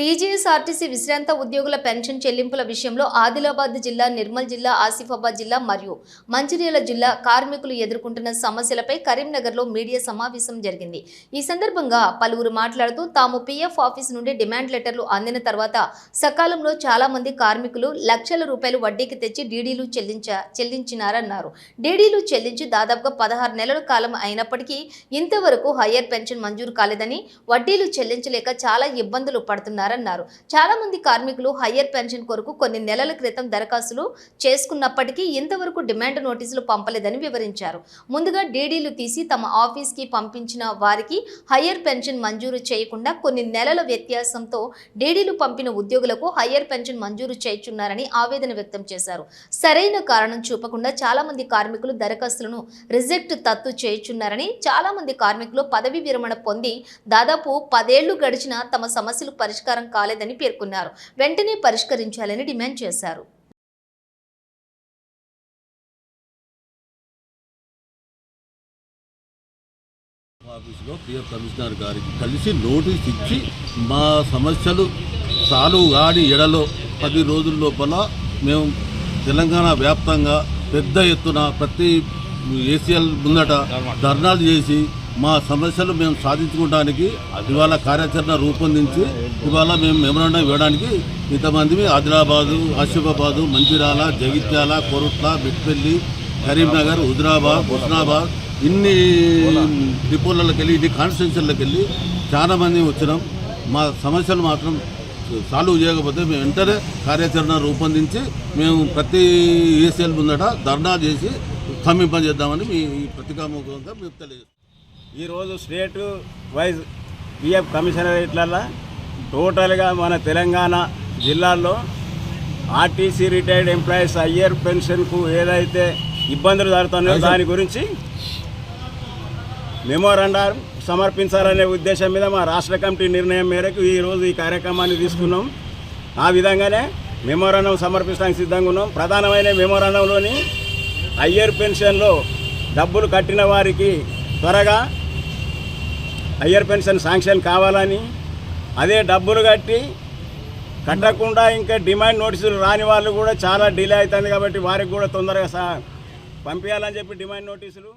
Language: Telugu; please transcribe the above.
టీజీఎస్ఆర్టీసీ విశ్రాంత ఉద్యోగుల పెన్షన్ చెల్లింపుల విషయంలో ఆదిలాబాద్ జిల్లా నిర్మల్ జిల్లా ఆసిఫాబాద్ జిల్లా మరియు మంచిర్యాల జిల్లా కార్మికులు ఎదుర్కొంటున్న సమస్యలపై కరీంనగర్లో మీడియా సమావేశం జరిగింది. ఈ సందర్భంగా పలువురు మాట్లాడుతూ తాము పీఎఫ్ ఆఫీస్ నుండి డిమాండ్ లెటర్లు అందిన తర్వాత సకాలంలో చాలా మంది కార్మికులు లక్షల రూపాయలు వడ్డీకి తెచ్చి డీడీలు చెల్లించ చెల్లించినారన్నారు. డీడీలు చెల్లించి దాదాపుగా పదహారు నెలల కాలం అయినప్పటికీ ఇంతవరకు హయ్యర్ పెన్షన్ మంజూరు కాలేదని వడ్డీలు చెల్లించలేక చాలా ఇబ్బందులు పడుతున్నారు. చేస్తున్నారన్నారు చాలా మంది కార్మికులు హయ్యర్ పెన్షన్ కొరకు కొన్ని నెలల క్రితం దరఖాస్తులు చేసుకున్నప్పటికీ ఇంతవరకు డిమాండ్ నోటీసులు పంపలేదని వివరించారు. ముందుగా డీడీలు తీసి తమ ఆఫీస్కి పంపించిన వారికి హయ్యర్ పెన్షన్ మంజూరు చేయకుండా కొన్ని నెలల వ్యత్యాసంతో డీడీలు పంపిన ఉద్యోగులకు హయ్యర్ పెన్షన్ మంజూరు చేయుచున్నారని ఆవేదన వ్యక్తం చేశారు. సరైన కారణం చూపకుండా చాలా మంది కార్మికులు దరఖాస్తులను రిజెక్ట్ తత్తు చేయుచున్నారని చాలా మంది కార్మికులు పదవి విరమణ పొంది దాదాపు పదేళ్ళు గడిచినా తమ సమస్యలు పరిష్కారం కాలేదని పేర్కొన్నారు. వెంటనే పరిష్కరించాలని డిమాండ్ చేశారు. ఆఫీసులో పిఎఫ్ కమిషనర్ గారికి కలిసి నోటీస్ ఇచ్చి మా సమస్యలు సాల్వ్ కాని ఎడలో పది రోజుల లోపల మేము తెలంగాణ వ్యాప్తంగా పెద్ద ఎత్తున ప్రతి ఏసీఎల్ ముందట ధర్నాలు చేసి మా సమస్యలు మేము సాధించుకోవడానికి ఇవాళ కార్యాచరణ రూపొందించి ఇవాళ మేము మెమరాండం ఇవ్వడానికి ఇంతమంది ఆదిలాబాదు ఆసిఫాబాదు మంచిరాల జగిత్యాల కొరుట్ల బిట్పల్లి కరీంనగర్ హుజరాబాద్ హుస్నాబాద్ ఇన్ని డిపోలకి వెళ్ళి ఇన్ని కాన్స్టిట్యూన్సీలకు వెళ్ళి చాలామంది వచ్చినాం. మా సమస్యలు మాత్రం సాల్వ్ చేయకపోతే మేము వెంటనే కార్యాచరణ రూపొందించి మేము ప్రతి ఏసీఎల్ ముందట ధర్నా చేసి సమీపం మీ ఈ పత్రికాముఖంగా మీకు తెలియజేస్తాం ఈరోజు స్టేట్ వైజ్ పిఎఫ్ కమిషనరేట్లలో టోటల్గా మన తెలంగాణ జిల్లాల్లో ఆర్టీసీ రిటైర్డ్ ఎంప్లాయీస్ అయ్యర్ పెన్షన్కు ఏదైతే ఇబ్బందులు జరుగుతున్నాయో దాని గురించి మెమోరాండం సమర్పించాలనే ఉద్దేశం మీద మా రాష్ట్ర కమిటీ నిర్ణయం మేరకు ఈరోజు ఈ కార్యక్రమాన్ని తీసుకున్నాం. ఆ విధంగానే మెమోరాండం సమర్పించడానికి సిద్ధంగా ఉన్నాం. ప్రధానమైన మెమోరాండంలోని అయ్యర్ పెన్షన్లో డబ్బులు కట్టిన వారికి త్వరగా హయ్యర్ పెన్షన్ శాంక్షన్ కావాలని అదే డబ్బులు కట్టి కట్టకుండా ఇంకా డిమాండ్ నోటీసులు రాని వాళ్ళు కూడా చాలా డిలే అవుతుంది కాబట్టి వారికి కూడా తొందరగా సా పంపించాలని చెప్పి డిమాండ్ నోటీసులు.